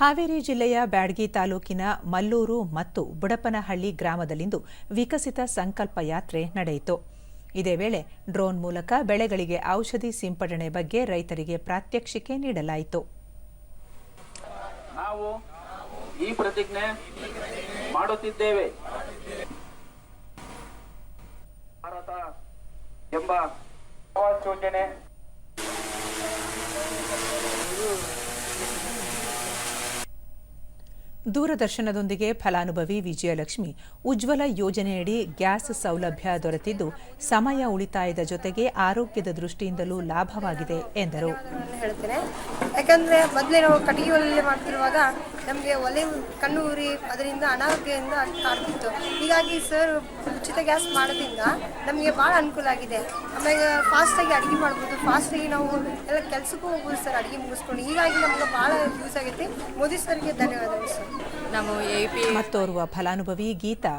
ಹಾವೇರಿ ಜಿಲ್ಲೆಯ ಬ್ಯಾಡಗಿ ತಾಲೂಕಿನ ಮಲ್ಲೂರು ಮತ್ತು ಬುಡಪನಹಳ್ಳಿ ಗ್ರಾಮದಲ್ಲಿಂದು ವಿಕಸಿತ ಸಂಕಲ್ಪ ಯಾತ್ರೆ ನಡೆಯಿತು. ಇದೇ ವೇಳೆ ಡ್ರೋನ್ ಮೂಲಕ ಬೆಳೆಗಳಿಗೆ ಔಷಧಿ ಸಿಂಪಡಣೆ ಬಗ್ಗೆ ರೈತರಿಗೆ ಪ್ರಾತ್ಯಕ್ಷಿಕೆ ನೀಡಲಾಯಿತು. ನಾವು ಈ ಪ್ರತಿಜ್ಞೆ ಮಾಡುತ್ತಿದ್ದೇವೆ. ಭಾರತ ಎಂಬ ದೂರದರ್ಶನದೊಂದಿಗೆ ಫಲಾನುಭವಿ ವಿಜಯಲಕ್ಷ್ಮಿ ಉಜ್ವಲ ಯೋಜನೆಯಡಿ ಗ್ಯಾಸ್ ಸೌಲಭ್ಯ ದೊರೆತಿದ್ದು, ಸಮಯ ಉಳಿತಾಯದ ಜೊತೆಗೆ ಆರೋಗ್ಯದ ದೃಷ್ಟಿಯಿಂದಲೂ ಲಾಭವಾಗಿದೆ ಎಂದರು. ಹೇಳ್ತೇನೆ. ಯಾಕಂದರೆ ಮೊದಲೇ ನಾವು ಕಟ್ಟಿಗೆ ಮಾಡ್ತಿರುವಾಗ ನಮಗೆ ಒಲೆ ಕಣ್ಣು ಉರಿ ಅದರಿಂದ ಅನಾರೋಗ್ಯದಿಂದ ಕಾಡ್ತಿತ್ತು ಹೀಗಾಗಿ ಸರ್ ಉಚಿತ ಗ್ಯಾಸ್ ಮಾಡೋದ್ರಿಂದ ನಮಗೆ ಭಾಳ ಅನುಕೂಲ ಆಗಿದೆ. ಆಮೇಲೆ ಫಾಸ್ಟಾಗಿ ಅಡುಗೆ ಮಾಡ್ಬೋದು. ಫಾಸ್ಟಾಗಿ ನಾವು ಎಲ್ಲ ಕೆಲಸಕ್ಕೂ ಹೋಗ್ಬೋದು ಸರ್ ಅಡುಗೆ ಮುಗಿಸ್ಕೊಂಡು. ಹೀಗಾಗಿ ನಮ್ಗೆ ಭಾಳ ಯೂಸ್ ಆಗೈತಿ. ಮೋದಿ ಸರ್ಗೆ ಧನ್ಯವಾದಗಳು ಸರ್. ನಾವು ಎ ಪಿ ಮತ್ತೋರ್ವ ಫಲಾನುಭವಿ ಗೀತಾ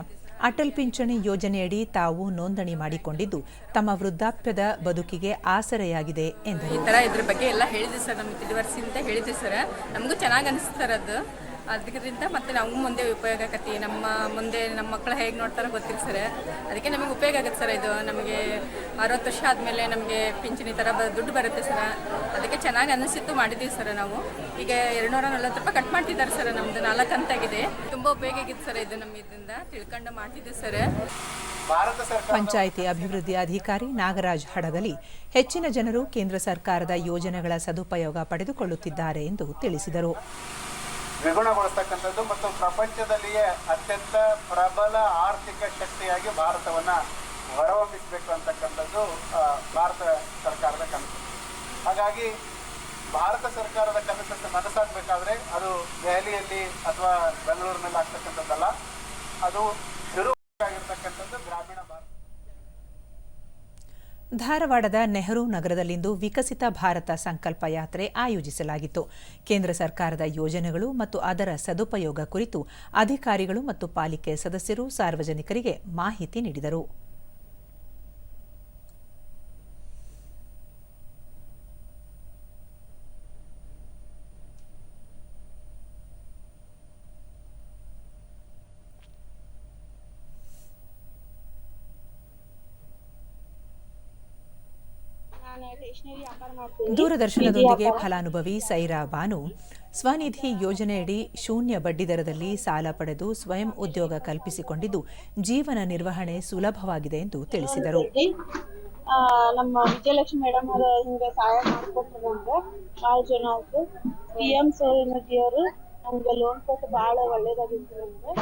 ಅಟಲ್ ಪಿಂಚಣಿ ಯೋಜನೆಯಡಿ ತಾವು ನೋಂದಣಿ ಮಾಡಿಕೊಂಡಿದ್ದು ತಮ್ಮ ವೃದ್ಧಾಪ್ಯದ ಬದುಕಿಗೆ ಆಸರೆಯಾಗಿದೆ ಎಂದು ಈ ತರ ಇದ್ರ ಬಗ್ಗೆ ಎಲ್ಲ ಹೇಳಿದೆ ಸರ್ ನಮ್ಗೆ ತಿಳಿವರ್ಸಿಂತ ಹೇಳಿದೆ ಸರ್. ನಮಗೂ ಚೆನ್ನಾಗಿ ಅನಿಸ್ತಾರದು ಅದು ಅದರಿಂದ ಮತ್ತೆ ನಾವು ಮುಂದೆ ಉಪಯೋಗ ಆಗತ್ತೆ. ನಮ್ಮ ಮುಂದೆ ನಮ್ಮ ಮಕ್ಕಳು ಹೇಗೆ ನೋಡ್ತಾರೋ ಗೊತ್ತಿಲ್ಲ ಸರ್. ಅದಕ್ಕೆ ನಮಗೆ ಉಪಯೋಗ ಆಗುತ್ತೆ ಸರ್ ಇದು. ನಮಗೆ ಅರವತ್ತು ವರ್ಷ ಆದಮೇಲೆ ನಮಗೆ ಪಿಂಚಣಿ ಥರ ಬ ದುಡ್ಡು ಬರುತ್ತೆ ಸರ್. ಅದಕ್ಕೆ ಚೆನ್ನಾಗಿ ಅನಿಸಿತ್ತು ಮಾಡಿದ್ದೀವಿ ಸರ್ ನಾವು. ಈಗ ಎರಡುನೂರ ನಲ್ವತ್ತು ರೂಪಾಯಿ ಕಟ್ ಮಾಡ್ತಿದ್ದಾರೆ ಸರ್ ನಮ್ಮದು ನಾಲ್ಕು ಅಂತಾಗಿದೆ. ತುಂಬ ಉಪಯೋಗ ಆಗಿತ್ತು ಸರ್ ಇದು ನಮ್ಮ ಇದರಿಂದ. ತಿಳ್ಕೊಂಡು ಮಾಡ್ತಿದ್ದೆ ಸರ್. ಭಾರತ ಸರ್ಕಾರ ಪಂಚಾಯಿತಿ ಅಭಿವೃದ್ಧಿ ಅಧಿಕಾರಿ ನಾಗರಾಜ್ ಹಡಗಲಿ ಹೆಚ್ಚಿನ ಜನರು ಕೇಂದ್ರ ಸರ್ಕಾರದ ಯೋಜನೆಗಳ ಸದುಪಯೋಗ ಪಡೆದುಕೊಳ್ಳುತ್ತಿದ್ದಾರೆ ಎಂದು ತಿಳಿಸಿದರು. ದ್ವಿಗುಣಗೊಳಿಸ್ತಕ್ಕಂಥದ್ದು ಮತ್ತು ಪ್ರಪಂಚದಲ್ಲಿಯೇ ಅತ್ಯಂತ ಪ್ರಬಲ ಆರ್ಥಿಕ ಶಕ್ತಿಯಾಗಿ ಭಾರತವನ್ನ ಹೊರಹೊಮ್ಮಿಸಬೇಕು ಅಂತಕ್ಕಂಥದ್ದು ಭಾರತ ಸರ್ಕಾರದ ಕನಸು. ಹಾಗಾಗಿ ಭಾರತ ಸರ್ಕಾರದ ಕನಸನ್ನು ನನಸಾಗಬೇಕಾದ್ರೆ ಅದು ದೆಹಲಿಯಲ್ಲಿ ಅಥವಾ ಬೆಂಗಳೂರಿನಲ್ಲಿ ಆಗ್ತಕ್ಕಂಥದ್ದಲ್ಲ ಅದು ಶುರು ಆಗಿರ್ತಕ್ಕಂಥದ್ದು ಗ್ರಾಮೀಣ ಭಾರತ ಧಾರವಾಡದ ನೆಹರು ನಗರದಲ್ಲಿಂದು ವಿಕಸಿತ ಭಾರತ ಸಂಕಲ್ಪ ಯಾತ್ರೆ ಆಯೋಜಿಸಲಾಗಿತ್ತು. ಕೇಂದ್ರ ಸರ್ಕಾರದ ಯೋಜನೆಗಳು ಮತ್ತು ಅದರ ಸದುಪಯೋಗ ಕುರಿತು ಅಧಿಕಾರಿಗಳು ಮತ್ತು ಪಾಲಿಕೆ ಸದಸ್ಯರು ಸಾರ್ವಜನಿಕರಿಗೆ ಮಾಹಿತಿ ನೀಡಿದರು. ದೂರದರ್ಶನದೊಂದಿಗೆ ಫಲಾನುಭವಿ ಸೈರಾ ಬಾನು. ಸ್ವನಿಧಿ ಯೋಜನೆಯಡಿ ಶೂನ್ಯ ಬಡ್ಡಿದರದಲ್ಲಿ ಸಾಲ ಪಡೆದು ಸ್ವಯಂ ಉದ್ಯೋಗ ಕಲ್ಪಿಸಿಕೊಂಡಿದ್ದು ಜೀವನ ನಿರ್ವಹಣೆ ಸುಲಭವಾಗಿದೆ ಎಂದು ತಿಳಿಸಿದರು. ನಮ್ಮ ವಿಜಯಲಕ್ಷ್ಮಿ ಮೇಡಮ್ ಅವರ ಹಿಂಗೆ ಸಹಾಯ ಮಾಡ್ಕೊಟ್ರು ನಮ್ಗೆ ಭಾಳ ಜನ ಆಯ್ತು ಪಿ ಎಂ ಸೋನಿಧಿಯವರು ನಮ್ಗೆ ಲೋನ್ ಕೊಟ್ಟು ಭಾಳ ಒಳ್ಳೇದಾಗಿತ್ತು ನಮ್ಗೆ.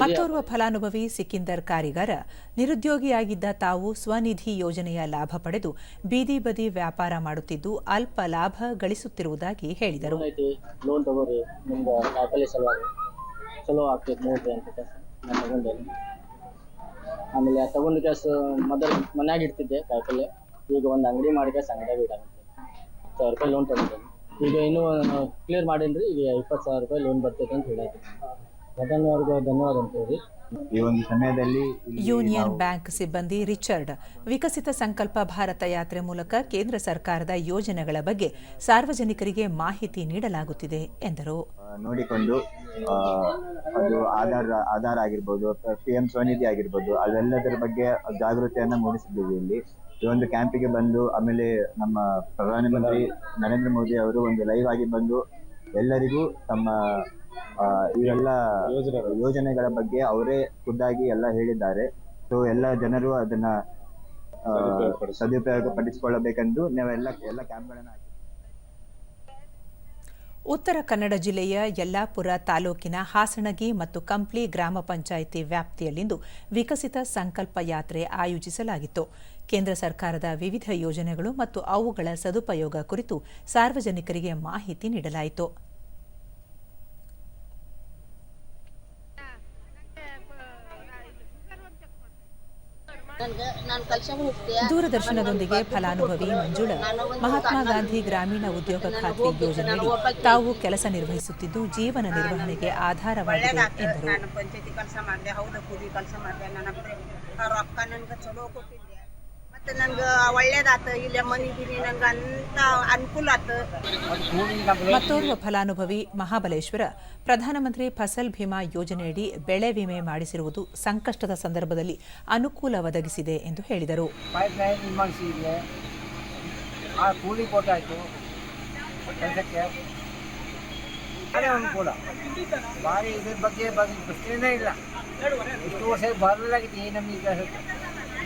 ಮತ್ತೋರ್ವ ಫಲಾನುಭವಿ ಸಿಕಿಂದರ್ ಕಾರಿಗಾರ ನಿರುದ್ಯೋಗಿಯಾಗಿದ್ದ ತಾವು ಸ್ವನಿಧಿ ಯೋಜನೆಯ ಲಾಭ ಪಡೆದು ಬೀದಿ ಬದಿ ವ್ಯಾಪಾರ ಮಾಡುತ್ತಿದ್ದು ಅಲ್ಪ ಲಾಭ ಗಳಿಸುತ್ತಿರುವುದಾಗಿ ಹೇಳಿದರು. ಆಮೇಲೆ ತಗೊಂಡ ಕೆಸ ಮೊದಲು ಮನ್ಯಾಗ ಇಡ್ತಿದ್ದೆ ಕಾಯಿಪಲ್ಲೆ. ಈಗ ಒಂದು ಅಂಗಡಿ ಮಾಡಿ ಕೆಲಸ ಅಂಗಡಿಯಾಗ ಇಡಾಕತ್ತೆ ಸಾವಿರ ರೂಪಾಯಿ ಲೋನ್ ಈಗ ಇನ್ನೂ ಕ್ಲಿಯರ್ ಮಾಡೇನ್ರಿ ಈಗ ಇಪ್ಪತ್ತು ಸಾವಿರ ರೂಪಾಯಿ ಲೋನ್ ಬರ್ತೈತೆ ಅಂತ ಹೇಳೈತಿ ಘಟನೆಯವ್ರಿಗೆ ಧನ್ಯವಾದ ಅಂತೇಳಿ. ಈ ಒಂದು ಸಮಯದಲ್ಲಿ ಯೂನಿಯನ್ ಬ್ಯಾಂಕ್ ಸಿಬ್ಬಂದಿ ರಿಚರ್ಡ್ ವಿಕಸಿತ ಸಂಕಲ್ಪ ಭಾರತ ಯಾತ್ರೆ ಮೂಲಕ ಕೇಂದ್ರ ಸರ್ಕಾರದ ಯೋಜನೆಗಳ ಬಗ್ಗೆ ಸಾರ್ವಜನಿಕರಿಗೆ ಮಾಹಿತಿ ನೀಡಲಾಗುತ್ತಿದೆ ಎಂದರು. ನೋಡಿಕೊಂಡು ಆ, ಅದು ಆಧಾರ್ ಆಧಾರ್ ಆಗಿರ್ಬೋದು ಪಿ ಎಂ ಸ್ವನಿಧಿ ಆಗಿರ್ಬೋದು ಅದೆಲ್ಲದರ ಬಗ್ಗೆ ಜಾಗೃತಿಯನ್ನ ಮೂಡಿಸಿದ್ದೀವಿ ಇಲ್ಲಿ. ಈ ಒಂದು ಕ್ಯಾಂಪಿಗೆ ಬಂದು ಆಮೇಲೆ ನಮ್ಮ ಪ್ರಧಾನಮಂತ್ರಿ ನರೇಂದ್ರ ಮೋದಿ ಅವರು ಒಂದು ಲೈವ್ ಆಗಿ ಬಂದು ಎಲ್ಲರಿಗೂ ತಮ್ಮ ಇವೆಲ್ಲ ಯೋಜನೆಗಳ ಬಗ್ಗೆ ಅವರೇ ಖುದ್ದಾಗಿ ಎಲ್ಲ ಹೇಳಿದ್ದಾರೆ. ಸೊ ಎಲ್ಲ ಜನರು ಅದನ್ನ ಆ, ಸದುಪಯೋಗ ಪಡಿಸಿಕೊಳ್ಳಬೇಕೆಂದು ನಾವೆಲ್ಲ ಎಲ್ಲ ಕ್ಯಾಂಪ್ಗಳನ್ನ ಉತ್ತರ ಕನ್ನಡ ಜಿಲ್ಲೆಯ ಯಲ್ಲಾಪುರ ತಾಲೂಕಿನ ಹಾಸಣಗಿ ಮತ್ತು ಕಂಪ್ಲಿ ಗ್ರಾಮ ಪಂಚಾಯಿತಿ ವ್ಯಾಪ್ತಿಯಲ್ಲಿಂದು ವಿಕಸಿತ ಸಂಕಲ್ಪ ಯಾತ್ರೆ ಆಯೋಜಿಸಲಾಗಿತ್ತು. ಕೇಂದ್ರ ಸರ್ಕಾರದ ವಿವಿಧ ಯೋಜನೆಗಳು ಮತ್ತು ಅವುಗಳ ಸದುಪಯೋಗ ಕುರಿತು ಸಾರ್ವಜನಿಕರಿಗೆ ಮಾಹಿತಿ ನೀಡಲಾಯಿತು. ದೂರದರ್ಶನದೊಂದಿಗೆ ಫಲಾನುಭವಿ ಮಂಜುಳ ಮಹಾತ್ಮ ಗಾಂಧಿ ಗ್ರಾಮೀಣ ಉದ್ಯೋಗ ಖಾತ್ರಿ ಯೋಜನೆಯಡಿ ತಾವು ಕೆಲಸ ನಿರ್ವಹಿಸುತ್ತಿದ್ದು ಜೀವನ ನಿರ್ವಹಣೆಗೆ ಆಧಾರವಾಗಿದೆ ಎಂದರು. ರೊಕ್ಕ ನನ್ಗೆ ಒಳ್ಳೇದಾತ ಇಲ್ಲೇ ಮನಿದೀನಿ ನಂಗೆ ಅಂತ ಅನುಕೂಲ ಆತು. ಮತ್ತೋರ್ವ ಫಲಾನುಭವಿ ಮಹಾಬಲೇಶ್ವರ ಪ್ರಧಾನಮಂತ್ರಿ ಫಸಲ್ ಭೀಮಾ ಯೋಜನೆಯಡಿ ಬೆಳೆ ವಿಮೆ ಮಾಡಿಸಿರುವುದು ಸಂಕಷ್ಟದ ಸಂದರ್ಭದಲ್ಲಿ ಅನುಕೂಲ ಒದಗಿಸಿದೆ ಎಂದು ಹೇಳಿದರು. ಪೈಪ್ ಲೈನ್ ಮಾಡಿಸಿದ್ರೆ ಆ ಕೂಲಿ ಕೊಟ್ಟಾಯಿತು ಕೆಲಸಕ್ಕೆ ಅದೇ ಅನುಕೂಲ. ಭಾರಿ ಇದ್ರ ಬಗ್ಗೆ ಬಗ್ಗೆ ಪ್ರಶ್ನೆನೇ ಇಲ್ಲ. ಇಷ್ಟು ವರ್ಷ ಬರಲಾಗಿದೆ ನಮಗೆ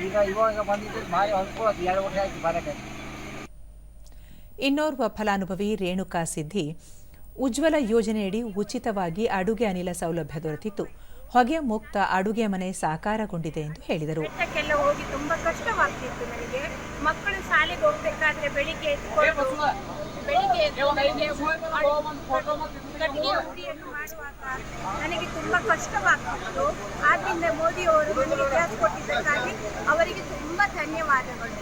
ಈಗ ಇವಾಗ ಬಂದಿದ್ದು ಭಾರಿ ಅನುಕೂಲ ಎರಡು ವರ್ಷ ಆಯ್ತು ಬರಕ್ಕೆ. ಇನ್ನೋರ್ವ ಫಲಾನುಭವಿ ರೇಣುಕಾ ಸಿದ್ದಿ ಉಜ್ವಲ ಯೋಜನೆಯಡಿ ಉಚಿತವಾಗಿ ಅಡುಗೆ ಅನಿಲ ಸೌಲಭ್ಯ ದೊರೆತಿತ್ತು. ಹೊಗೆ ಮುಕ್ತ ಅಡುಗೆ ಮನೆ ಸಾಕಾರಗೊಂಡಿದೆ ಎಂದು ಹೇಳಿದರು. ಬೆಟ್ಟಕ್ಕೆಲ್ಲ ಹೋಗಿ ತುಂಬಾ ಕಷ್ಟವಾಗ್ತಿತ್ತು ನನಗೆ. ಮಕ್ಕಳು ಶಾಲೆಗೆ ಹೋಗ್ಬೇಕಾದ್ರೆ ಬೆಳಿಗ್ಗೆ ಎದ್ಕೊಂಡು ಬೆಳಿಗ್ಗೆ ಎದ್ದು ಬೆಳಿಗ್ಗೆ ಕಟ್ಟಿಗೆ ಉರಿಯನ್ನು ಮಾಡುವಾಗ ನನಗೆ ತುಂಬಾ ಕಷ್ಟವಾಗ್ತಿತ್ತು. ಆದ್ರಿಂದ ಮೋದಿ ಅವರು ನಮಗೆ ಕೊಟ್ಟಿದ್ದಕ್ಕಾಗಿ ಅವರಿಗೆ ತುಂಬಾ ಧನ್ಯವಾದಗಳು.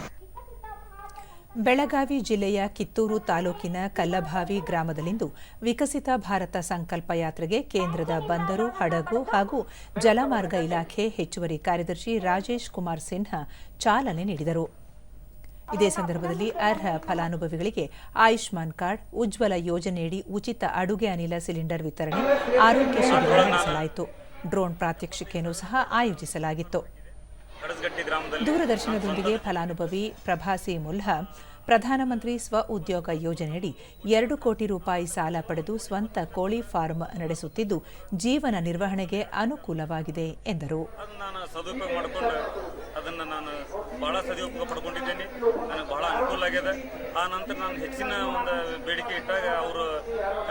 ಬೆಳಗಾವಿ ಜಿಲ್ಲೆಯ ಕಿತ್ತೂರು ತಾಲೂಕಿನ ಕಲ್ಲಭಾವಿ ಗ್ರಾಮದಲ್ಲಿಂದು ವಿಕಸಿತ ಭಾರತ ಸಂಕಲ್ಪ ಯಾತ್ರೆಗೆ ಕೇಂದ್ರದ ಬಂದರು, ಹಡಗು ಹಾಗೂ ಜಲಮಾರ್ಗ ಇಲಾಖೆ ಹೆಚ್ಚುವರಿ ಕಾರ್ಯದರ್ಶಿ ರಾಜೇಶ್ ಕುಮಾರ್ ಸಿನ್ಹಾ ಚಾಲನೆ ನೀಡಿದರು. ಇದೇ ಸಂದರ್ಭದಲ್ಲಿ ಅರ್ಹ ಫಲಾನುಭವಿಗಳಿಗೆ ಆಯುಷ್ಮಾನ್ ಕಾರ್ಡ್, ಉಜ್ವಲ ಯೋಜನೆಯಡಿ ಉಚಿತ ಅಡುಗೆ ಅನಿಲ ಸಿಲಿಂಡರ್ ವಿತರಣೆ ಆರೋಗ್ಯ ಶಿಬಿರ ನಡೆಸಲಾಯಿತು. ಡ್ರೋನ್ ಪ್ರಾತ್ಯಕ್ಷಿಕೆಯನ್ನು ಸಹ ಆಯೋಜಿಸಲಾಗಿತ್ತು. ದೂರದರ್ಶನದೊಂದಿಗೆ ಫಲಾನುಭವಿ ಪ್ರಭಾಸಿ ಮುಲ್ಹಾ ಪ್ರಧಾನಮಂತ್ರಿ ಸ್ವ ಉದ್ಯೋಗ ಯೋಜನೆಯಡಿ ಎರಡು ಕೋಟಿ ರೂಪಾಯಿ ಸಾಲ ಪಡೆದು ಸ್ವಂತ ಕೋಳಿ ಫಾರ್ಮ್ ನಡೆಸುತ್ತಿದ್ದು, ಜೀವನ ನಿರ್ವಹಣೆಗೆ ಅನುಕೂಲವಾಗಿದೆ ಎಂದರು. ಅದನ್ನ ನಾನು ಬಹಳ ಸದುಪಯೋಗ ಪಡ್ಕೊಂಡಿದ್ದೇನೆ. ನನಗೆ ಬಹಳ ಅನುಕೂಲ ಆಗಿದೆ. ಆ ನಂತರ ನಾನು ಹೆಚ್ಚಿನ ಒಂದು ಬೇಡಿಕೆ ಇಟ್ಟಾಗ ಅವರು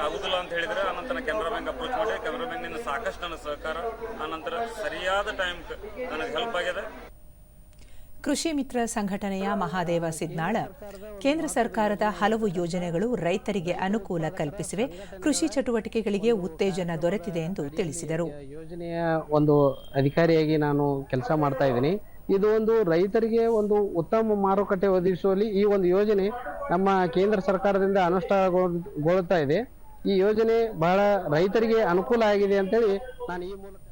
ಆಗುದಿಲ್ಲ ಅಂತ ಹೇಳಿದರೆ ಆನಂತರ ಕೆನರಾ ಬ್ಯಾಂಕ್ ಅಪ್ರೋಚ್ ಮಾಡಿ ಕೆನರಾ ಬ್ಯಾಂಕ್ನಿಂದ ಸಾಕಷ್ಟು ನನ್ನ ಸಹಕಾರ. ಆನಂತರ ಸರಿಯಾದ ಟೈಮ್ ನನಗೆ ಹೆಲ್ಪ್ ಆಗಿದೆ. ಕೃಷಿ ಮಿತ್ರ ಸಂಘಟನೆಯ ಮಹಾದೇವ ಸಿದ್ನಾಳ, ಕೇಂದ್ರ ಸರ್ಕಾರದ ಹಲವು ಯೋಜನೆಗಳು ರೈತರಿಗೆ ಅನುಕೂಲ ಕಲ್ಪಿಸಿವೆ, ಕೃಷಿ ಚಟುವಟಿಕೆಗಳಿಗೆ ಉತ್ತೇಜನ ದೊರೆತಿದೆ ಎಂದು ತಿಳಿಸಿದರು. ಯೋಜನೆಯ ಒಂದು ಅಧಿಕಾರಿಯಾಗಿ ನಾನು ಕೆಲಸ ಮಾಡ್ತಾ ಇದ್ದೀನಿ. ಇದು ಒಂದು ರೈತರಿಗೆ ಒಂದು ಉತ್ತಮ ಮಾರುಕಟ್ಟೆ ಒದಗಿಸುವಲ್ಲಿ ಈ ಒಂದು ಯೋಜನೆ ನಮ್ಮ ಕೇಂದ್ರ ಸರ್ಕಾರದಿಂದ ಅನುಷ್ಠಾನಗೊಳ್ಳುತ್ತಾ ಇದೆ. ಈ ಯೋಜನೆ ಬಹಳ ರೈತರಿಗೆ ಅನುಕೂಲ ಆಗಿದೆ ಅಂತೇಳಿ ನಾನು ಈ ಮೂಲಕ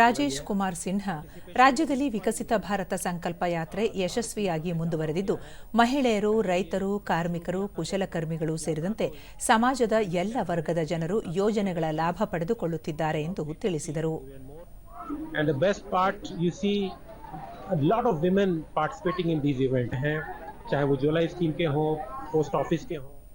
ರಾಜೇಶ್ ಕುಮಾರ್ ಸಿನ್ಹಾ ರಾಜ್ಯದಲ್ಲಿ ವಿಕಸಿತ ಭಾರತ ಸಂಕಲ್ಪ ಯಾತ್ರೆ ಯಶಸ್ವಿಯಾಗಿ ಮುಂದುವರೆದಿದ್ದು ಮಹಿಳೆಯರು ರೈತರು ಕಾರ್ಮಿಕರು ಕುಶಲಕರ್ಮಿಗಳು ಸೇರಿದಂತೆ ಸಮಾಜದ ಎಲ್ಲ ವರ್ಗದ ಜನರು ಯೋಜನೆಗಳ ಲಾಭ ಪಡೆದುಕೊಳ್ಳುತ್ತಿದ್ದಾರೆ ಎಂದು ತಿಳಿಸಿದರು And the best part, you see a lot of women participating in these events हैं चाहे वो ज्वेलरी स्कीम के हों पोस्ट ऑफिस के हों